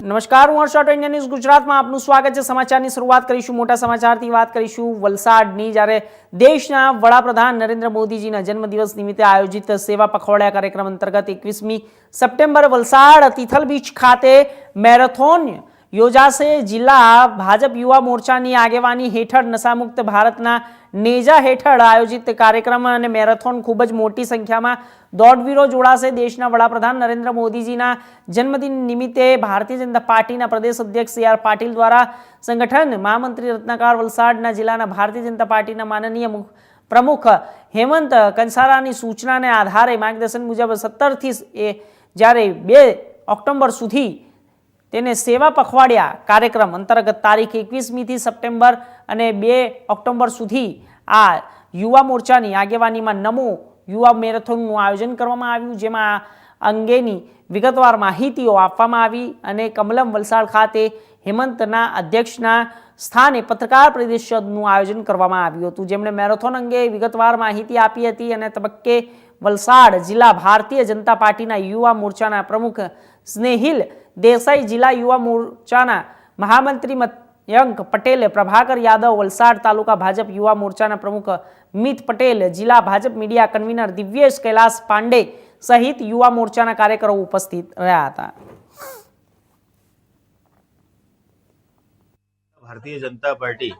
નમસ્કાર, હું હર્ષ Indian news ગુજરાતમાં. આપનું સ્વાગત છે સમાચારની શરૂઆત કરીશું, મોટા સમાચારથી વાત કરીશું. વલસાડની જ્યારે દેશના વડાપ્રધાન નરેન્દ્ર મોદીજીના જન્મદિવસ નિમિત્તે આયોજિત સેવા પખવાડિયા કાર્યક્રમ અંતર્ગત એકવીસમી સપ્ટેમ્બર વલસાડ તિથલ બીચ ખાતે મેરેથોન યોજાશે. જિલ્લા ભાજપ યુવા મોરચાની આગેવાની હેઠળ નશામુક્ત ભારતના નેજા હેઠળ આયોજિત કાર્યક્રમ અને મેરેથોન ખૂબ જ મોટી સંખ્યામાં દોડવીરો જોડાશે. દેશના વડાપ્રધાન નરેન્દ્ર મોદીજીના જન્મદિન નિમિત્તે ભારતીય જનતા પાર્ટીના પ્રદેશ અધ્યક્ષ સી આર પાટીલ દ્વારા સંગઠન મહામંત્રી રત્નાકર વલસાડના જિલ્લાના ભારતીય જનતા પાર્ટીના માનનીય પ્રમુખ હેમંત કંસારાની સૂચનાને આધારે માર્ગદર્શન મુજબ સત્તરથી એ જ્યારે બે ઓક્ટોબર સુધી તેને સેવા પખવાડિયા. કાર્યક્રમ અંતર્ગત તારીખ એકવીસમીથી સપ્ટેમ્બર અને બે ઓક્ટોબર સુધી આ યુવા મોરચાની આગેવાનીમાં નમો યુવા મેરેથોનનું આયોજન કરવામાં આવ્યું, જેમાં અંગેની વિગતવાર માહિતીઓ આપવામાં આવી અને કમલમ વલસાડ ખાતે હેમંતના અધ્યક્ષના સ્થાને પત્રકાર પરિષદનું આયોજન કરવામાં આવ્યું હતું. જેમણે મેરેથોન અંગે વિગતવાર માહિતી આપી હતી અને તબક્કે વલસાડ જિલ્લા ભારતીય જનતા પાર્ટીના યુવા મોરચાના પ્રમુખ સ્નેહિલ દેસાઈ જિલ્લા યુવા મોરચાના મહામંત્રી મયંક પટેલ પ્રભાકર યાદવ વલસાડ તાલુકા ભાજપ યુવા મોરચાના પ્રમુખ મિત પટેલ, જિલ્લા ભાજપ મીડિયા કન્વીનર દિવ્યેશ કૈલાસ પાંડે સહિત યુવા મોરચાના કાર્યકરો ઉપસ્થિત રહ્યા હતા. ભારતીય જનતા પાર્ટી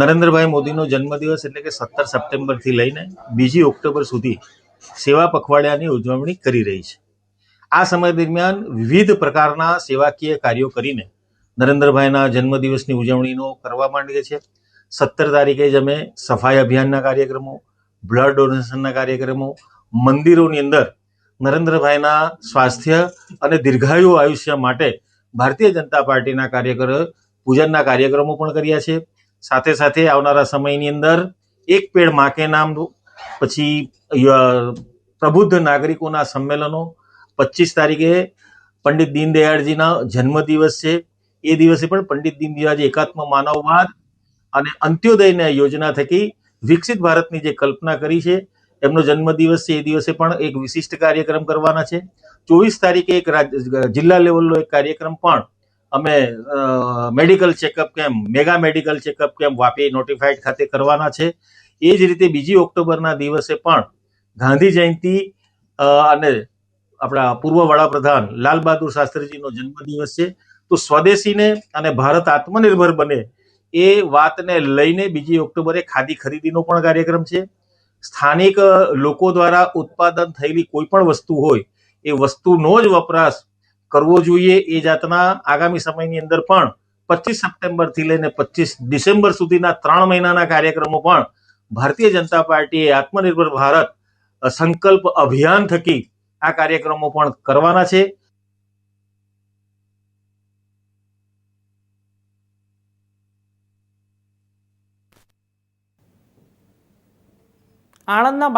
નરેન્દ્રભાઈ મોદીનો જન્મદિવસ એટલે કે સત્તર સપ્ટેમ્બરથી લઈને બીજી ઓક્ટોબર સુધી સેવા પખવાડિયાની ઉજવણી કરી રહી છે. આ સમય દરમિયાન વિવિધ પ્રકારના સેવાકીય કાર્યો કરીને નરેન્દ્રભાઈના જન્મદિવસની ઉજવણીનો કરવા માંડીએ છીએ. સત્તર તારીખે જ અમે સફાઈ અભિયાનના કાર્યક્રમો, બ્લડ ડોનેશનના કાર્યક્રમો, મંદિરોની અંદર નરેન્દ્રભાઈના સ્વાસ્થ્ય અને દીર્ઘાયુ આયુષ્ય માટે ભારતીય જનતા પાર્ટીના કાર્યકરો, પૂજનના કાર્યક્રમો પણ કર્યા છે. સાથે સાથે આવનારા સમયની અંદર એક પેડ માકે નામ પછી પ્રબુદ્ધ નાગરિકોના સંમેલનો પચીસ તારીખે પંડિત દીનદયાળજીના જન્મદિવસ છે. એ દિવસે પણ પંડિત દીનદયાળજી એકાત્મ માનવવાદ અને અંત્યોદયના યોજના થકી વિકસિત ભારતની જે કલ્પના કરી છે, એમનો જન્મદિવસ છે. એ દિવસે પણ એક વિશિષ્ટ કાર્યક્રમ કરવાના છે. ચોવીસ તારીખે એક જિલ્લા લેવલનો એક કાર્યક્રમ પણ અમે medical checkup camp, mega medical checkup camp Vapi notified ખાતે કરવાના છે. એ જ રીતે બીજી ઓક્ટોબરના દિવસે પણ ગાંધી જયંતિ અને આપણા પૂર્વ વડાપ્રધાન લાલ બહાદુર શાસ્ત્રીજીનો જન્મદિવસ છે. તો સ્વદેશીને અને ભારત આત્મનિર્ભર બને એ વાતને લઈને બીજી ઓક્ટોબરે ખાદી ખરીદીનો પણ કાર્યક્રમ છે. સ્થાનિક લોકો દ્વારા ઉત્પાદન થયેલી કોઈ પણ વસ્તુ હોય, એ વસ્તુનો જ વપરાશ કરવો જોઈએ એ જાતના આગામી સમયની અંદર પણ પચીસ સપ્ટેમ્બરથી લઈને પચીસ ડિસેમ્બર સુધીના ત્રણ મહિનાના કાર્યક્રમો પણ ભારતીય જનતા પાર્ટીએ આત્મનિર્ભર ભારત સંકલ્પ અભિયાન થકી આ કાર્યક્રમો પણ કરવાના છે. આણંદના